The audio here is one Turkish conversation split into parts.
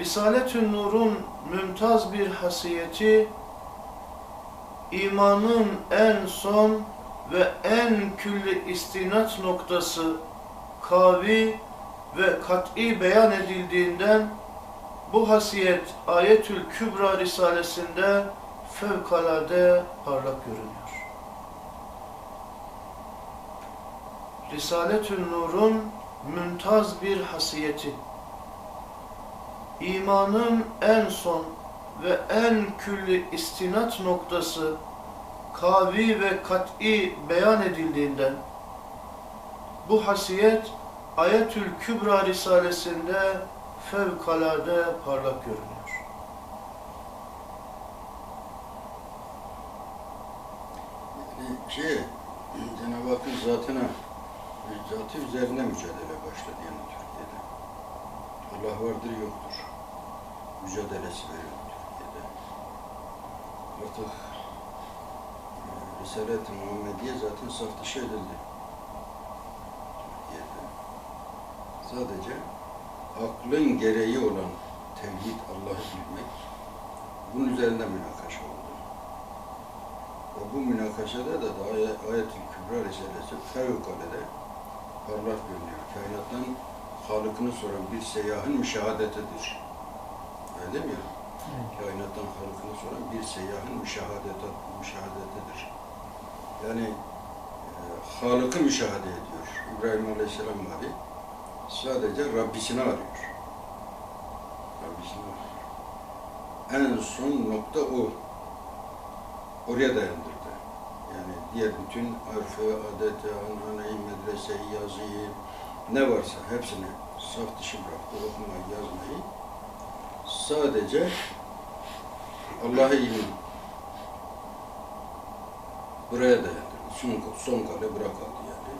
Risaletün Nur'un mümtaz bir hasiyeti, imanın en son ve en külli istinat noktası kavi ve kat'i beyan edildiğinden bu hasiyet Ayetül Kübra Risalesinde fevkalade parlak görünüyor. Risaletün Nur'un mümtaz bir hasiyeti, imanın en son ve en külli istinat noktası kavi ve kat'i beyan edildiğinden bu hasiyet Ayetül Kübra Risalesinde fevkalade parlak görünüyor. Yani şey, Cenab-ı Hakk'ın zatına, zatı üzerine mücadele başladı yani Türkiye'de. Allah vardır yoktur. Mücadelesi veriyor Türkiye'de. Artık e, Risalet-i Muhammediye zaten saf dışı edildi. Türkiye'de. Sadece aklın gereği olan tevhid, Allah'ı bilmek, bunun üzerinde münakaşa oldu. Ve bu münakaşada da, da Ay- Ayet-i Kübra Risalesi fevkalade parlak görünüyor. Kainattan Halık'ını soran bir seyyahın müşahadetidir. Öyle mi ya? Kainattan Halık'ını soran bir seyyahın müşahadeti, müşahadetidir. Yani e, Halık'ı müşahede ediyor. İbrahim Aleyhisselam var. Sadece Rabbisini arıyor. Rabbisini arıyor. En son nokta o. Oraya dayandırdı. Yani diğer bütün arfı, adeti, ananeyi, medreseyi, yazıyı, ne varsa hepsini saf dışı bıraktı. Okumayı, yazmayı. Sadece Allah'a iman. Buraya dayandırdı. Son, son kale aldı yani.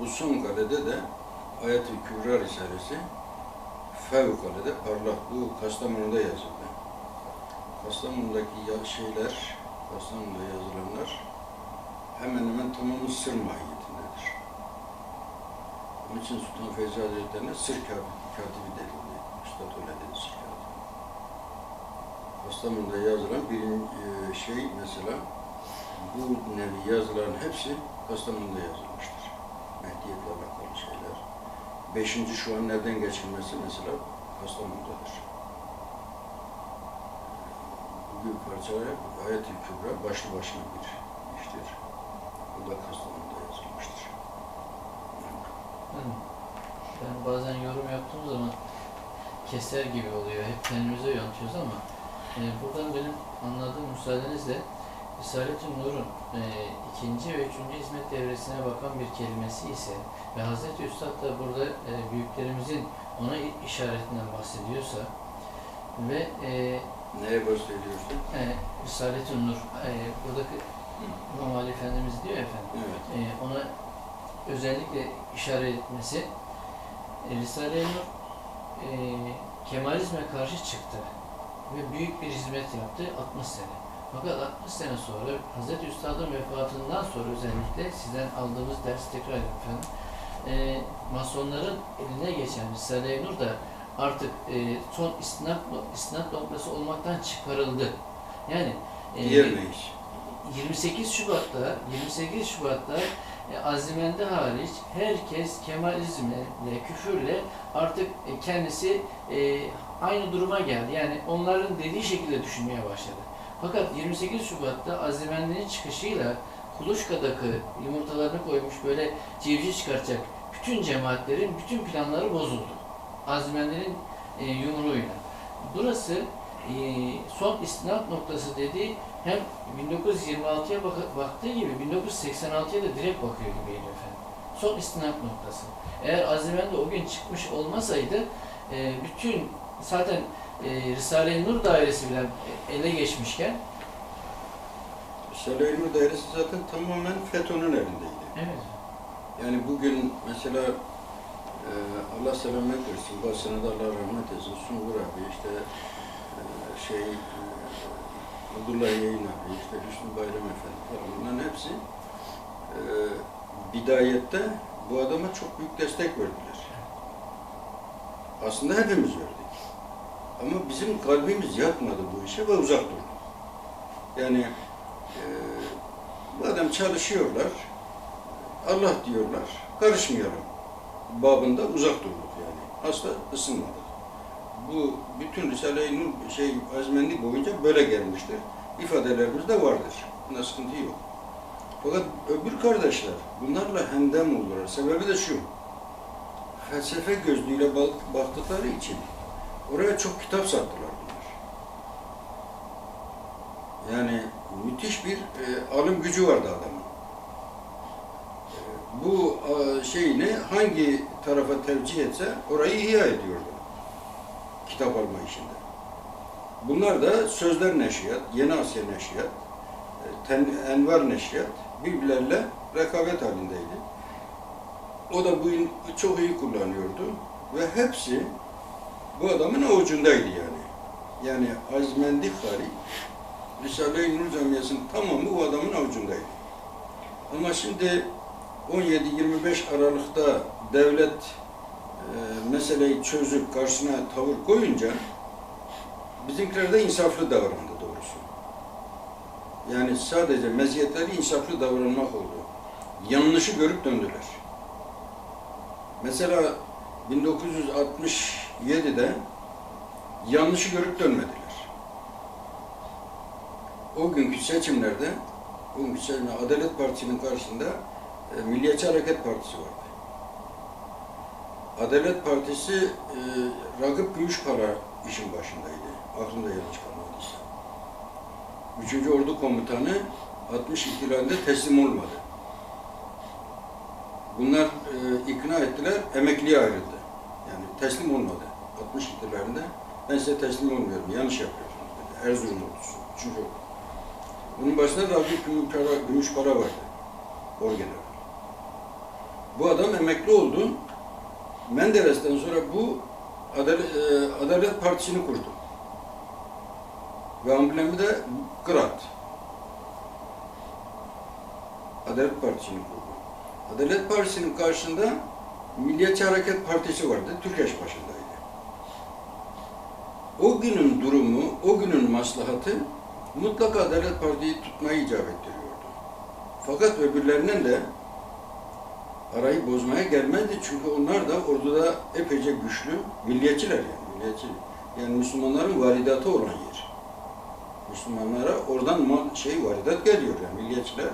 Bu son kalede de Ayet-i Kübra Risalesi fevkalade parlak. Bu Kastamonu'da yazıldı. Kastamonu'daki şeyler, Kastamonu'da yazılanlar hemen hemen tamamı sır mahiyetindedir. Onun için Sultan Feyzi Hazretleri'ne sır katibi, denildi. Üstad öyle dedi. Kastamonu'da yazılan bir e, şey mesela bu nevi yazıların hepsi Kastamonu'da yazılmıştır. Mehdiyetle alakalı şeyler. Beşinci şu an nereden geçilmesi mesela Kastamonu'dadır. Bu bir parçaya Ayet-i Kübra başlı başına bir iştir. Bu da Kastamonu'da yazılmıştır. Ben, ben bazen yorum yaptığım zaman keser gibi oluyor. Hep kendimize yönetiyoruz ama e, buradan benim anladığım müsaadenizle Risalet-i Nur'un e, ikinci ve üçüncü hizmet devresine bakan bir kelimesi ise ve Hazreti Üstad da burada e, büyüklerimizin ona işaretinden bahsediyorsa ve e, Neye bahsediyorsun? e, Risalet-i Nur e, buradaki İmam Ali Efendimiz diyor efendim Evet. e, ona özellikle işaret etmesi e, Risale-i Nur e, Kemalizme karşı çıktı ve büyük bir hizmet yaptı 60 sene. Fakat 60 sene sonra Hz. Üstad'ın vefatından sonra özellikle sizden aldığımız dersi tekrar efendim. E, Masonların eline geçen Risale-i Nur da artık e, son istinat, istinat noktası olmaktan çıkarıldı. Yani e, Diğer iş? 28 Şubat'ta 28 Şubat'ta e, Azimendi hariç herkes Kemalizmle, küfürle artık e, kendisi e, aynı duruma geldi. Yani onların dediği şekilde düşünmeye başladı. Fakat 28 Şubat'ta Azimendi'nin çıkışıyla Kuluçka'daki yumurtalarını koymuş böyle civciv çıkartacak bütün cemaatlerin bütün planları bozuldu. Azimendi'nin e, yumruğuyla. Burası e, son istinat noktası dediği hem 1926'ya bak- baktığı gibi 1986'ya da direkt bakıyor gibiydi efendim. Son istinat noktası. Eğer Azimendi o gün çıkmış olmasaydı e, bütün zaten e, Risale-i Nur dairesi bile ele geçmişken Risale-i Nur dairesi zaten tamamen FETÖ'nün elindeydi. evet Yani bugün mesela e, Allah selamet versin, basına da Allah rahmet etsin, Sungur abi, işte e, şey, e, Abdullah Yayın işte Hüsnü Bayram Efendi falan bunların hepsi e, bidayette bu adama çok büyük destek verdiler. Aslında hepimiz verdik. Ama bizim kalbimiz yatmadı bu işe ve uzak durdu. Yani e, madem çalışıyorlar, Allah diyorlar, karışmayalım. Babında uzak durduk yani. Asla ısınmadık. Bu bütün Risale-i Nur şey Azmendi boyunca böyle gelmiştir. İfadelerimiz de vardır. Bunda sıkıntı yok. Fakat öbür kardeşler bunlarla hemdem oldular. Sebebi de şu. Felsefe gözlüğüyle bak- baktıkları için oraya çok kitap sattılar bunlar. Yani müthiş bir e, alım gücü vardı adamın. E, bu e, şeyini hangi tarafa tevcih etse orayı ihya ediyordu. Kitap alma işinde. Bunlar da Sözler Neşriyat, Yeni Asya Neşriyat, e, Ten, Envar Neşriyat birbirleriyle rekabet halindeydi. O da bu çok iyi kullanıyordu ve hepsi bu adamın avucundaydı yani. Yani Azmendi Hari, Risale-i Nur Camiası'nın tamamı bu adamın avucundaydı. Ama şimdi 17-25 Aralık'ta devlet meseleyi çözüp karşısına tavır koyunca bizimkiler de insaflı davrandı doğrusu. Yani sadece meziyetleri insaflı davranmak oldu. Yanlışı görüp döndüler. Mesela 1967'de yanlışı görüp dönmediler. O günkü seçimlerde, o günkü seçimde Adalet Partisi'nin karşısında e, Milliyetçi Hareket Partisi vardı. Adalet Partisi e, Ragıp Gümüşpara işin başındaydı. Aklımda yanlış kalmadıysa. Üçüncü Ordu Komutanı 60 ihtilalinde teslim olmadı. Bunlar e, ikna ettiler, emekliye ayrıldı. Yani teslim olmadı 60 ihtilalinde. Ben size teslim olmuyorum, yanlış yapıyorsunuz dedi. Erzurum ordusu, üçüncü ordu. Bunun başında Ragıp Gümüşpara, Gümüşpara vardı, orgeneral. Bu adam emekli oldu. Menderes'ten sonra bu Adalet, e, Adalet Partisi'ni kurdu. Ve amblemi de Kırat. Adalet Partisi'ni kurdu. Adalet Partisi'nin karşısında Milliyetçi Hareket Partisi vardı. Türkeş başındaydı. O günün durumu, o günün maslahatı mutlaka Adalet Parti'yi tutmayı icap ettiriyordu. Fakat öbürlerinin de arayı bozmaya gelmedi çünkü onlar da orduda epeyce güçlü milliyetçiler yani milliyetçi. Yani Müslümanların varidatı olan yer. Müslümanlara oradan şey varidat geliyor yani milliyetçiler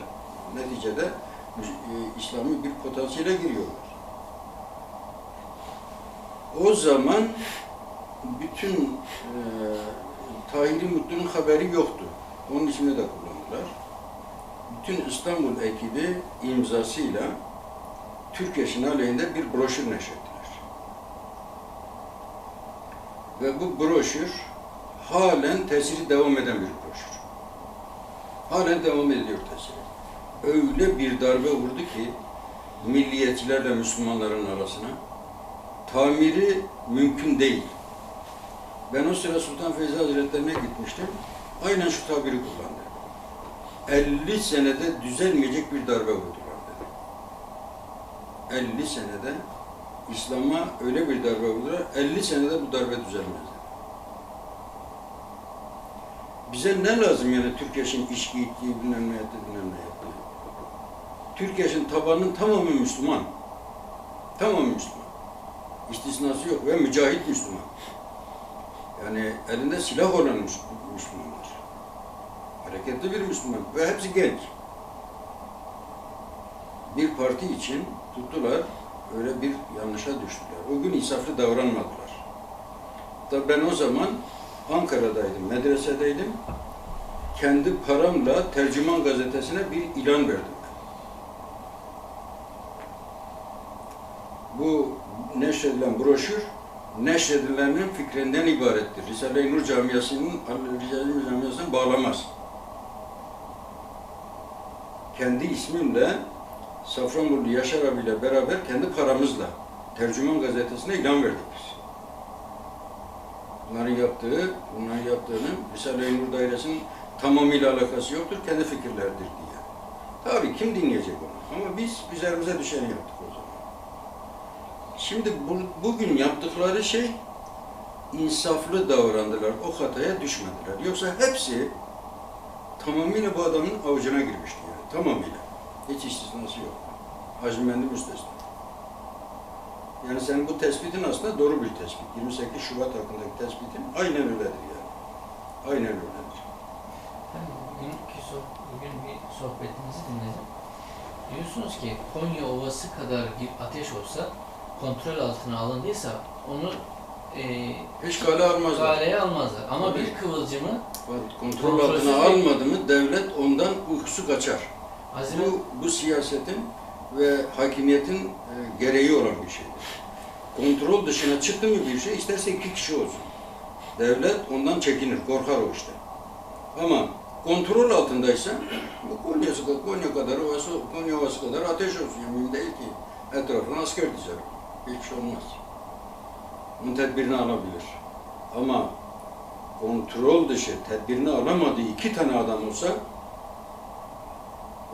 neticede e, İslami bir potansiyele giriyorlar. O zaman bütün e, Tahiri Mutlu'nun haberi yoktu. Onun ismini de kullandılar. Bütün İstanbul ekibi imzasıyla Türkeş'in aleyhinde bir broşür neşrettiler. Ve bu broşür halen tesiri devam eden bir broşür. Halen devam ediyor tesiri. Öyle bir darbe vurdu ki milliyetçilerle Müslümanların arasına tamiri mümkün değil. Ben o sıra Sultan Feyzi Hazretlerine gitmiştim. Aynen şu tabiri kullandı. 50 senede düzelmeyecek bir darbe dedi. 50 senede İslam'a öyle bir darbe vurdular, 50 senede bu darbe düzelmez. dedi. Bize ne lazım yani Türkeş'in içki içtiği bilmem ne yaptı, bilmem ne yaptı. Türkeş'in tabanının tamamı Müslüman. Tamamı Müslüman. İstisnası yok ve mücahit Müslüman. Yani elinde silah olan Müs- Müslümanlar. Hareketli bir Müslüman ve hepsi genç. Bir parti için tuttular, öyle bir yanlışa düştüler. O gün insaflı davranmadılar. Da ben o zaman Ankara'daydım, medresedeydim. Kendi paramla Tercüman gazetesine bir ilan verdim. Bu neşredilen broşür neşredilenin fikrinden ibarettir. Risale-i Nur Camiası'nın Risale-i Nur Camiası'nı bağlamaz. Kendi ismimle Safranbolu Yaşar abiyle beraber kendi paramızla Tercüman gazetesine ilan verdik biz. Bunların yaptığı, bunların yaptığının Risale-i Nur dairesinin tamamıyla alakası yoktur, kendi fikirlerdir diye. Tabii kim dinleyecek onu? Ama biz üzerimize düşeni yaptık o zaman. Şimdi bu, bugün yaptıkları şey insaflı davrandılar, o hataya düşmediler. Yoksa hepsi tamamıyla bu adamın avucuna girmişti yani, tamamıyla. Hiç istisnası yok. Azmendi müstesna. Yani senin bu tespitin aslında doğru bir tespit. 28 Şubat hakkındaki tespitin aynen öyledir yani. Aynen öyledir. Bugünkü soh- bugün bir sohbetinizi dinledim. Diyorsunuz ki Konya Ovası kadar bir ateş olsa kontrol altına alındıysa onu e, Hiç kale almazlar. galeye almazlar. Ama Tabii. bir kıvılcımı Kontrol Kontrolsüz altına almadı mı devlet ondan uykusu kaçar. Bu, bu siyasetin ve hakimiyetin e, gereği olan bir şeydir. Kontrol dışına çıktı mı bir şey, isterse iki kişi olsun. Devlet ondan çekinir, korkar o işte. Ama kontrol altındaysa, Konya'sı kadar, Konya kadar, ovası, Konya ovası kadar ateş olsun. Yani değil ki. Etrafına asker dizer. Hiçbir şey olmaz. Bunun tedbirini alabilir. Ama kontrol dışı tedbirini alamadığı iki tane adam olsa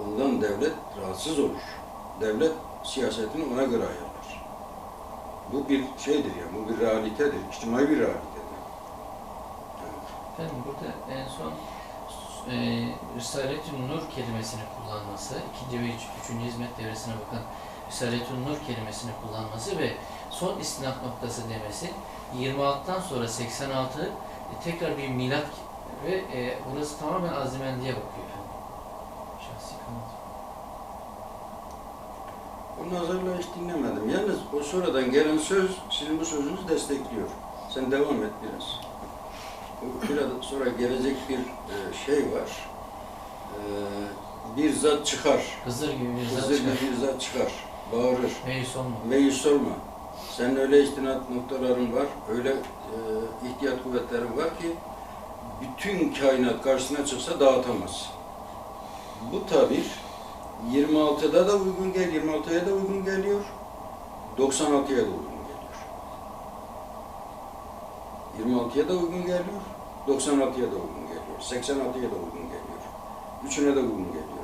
ondan devlet rahatsız olur. Devlet siyasetini ona göre ayarlar. Bu bir şeydir ya, bu bir realitedir, içtimai bir realitedir. Efendim burada en son e, Risalet-ü Nur kelimesini kullanması, ikinci ve üç- üçüncü hizmet devresine bakan Risalet-ü Nur kelimesini kullanması ve son istinaf noktası demesi 26'dan sonra 86 e, tekrar bir milat ve e, burası tamamen Azimendi'ye bakıyor. O nazarla hiç dinlemedim. Yalnız o sonradan gelen söz sizin bu sözünüzü destekliyor. Sen devam et biraz. Biraz sonra gelecek bir e, şey var. E, bir zat çıkar. Hızır gibi bir zat Hızır çıkar. gibi bir zat çıkar. Bağırır. Meyus olma. Meyus olma. Senin öyle istinat noktaların var, öyle e, ihtiyat kuvvetlerin var ki bütün kainat karşısına çıksa dağıtamaz. Bu tabir 26'da da uygun gel, 26'ya da uygun geliyor, 96'ya da uygun geliyor. 26'ya da uygun geliyor, 96'ya da uygun geliyor, 86'ya da uygun geliyor. Üçüne de uygun geliyor.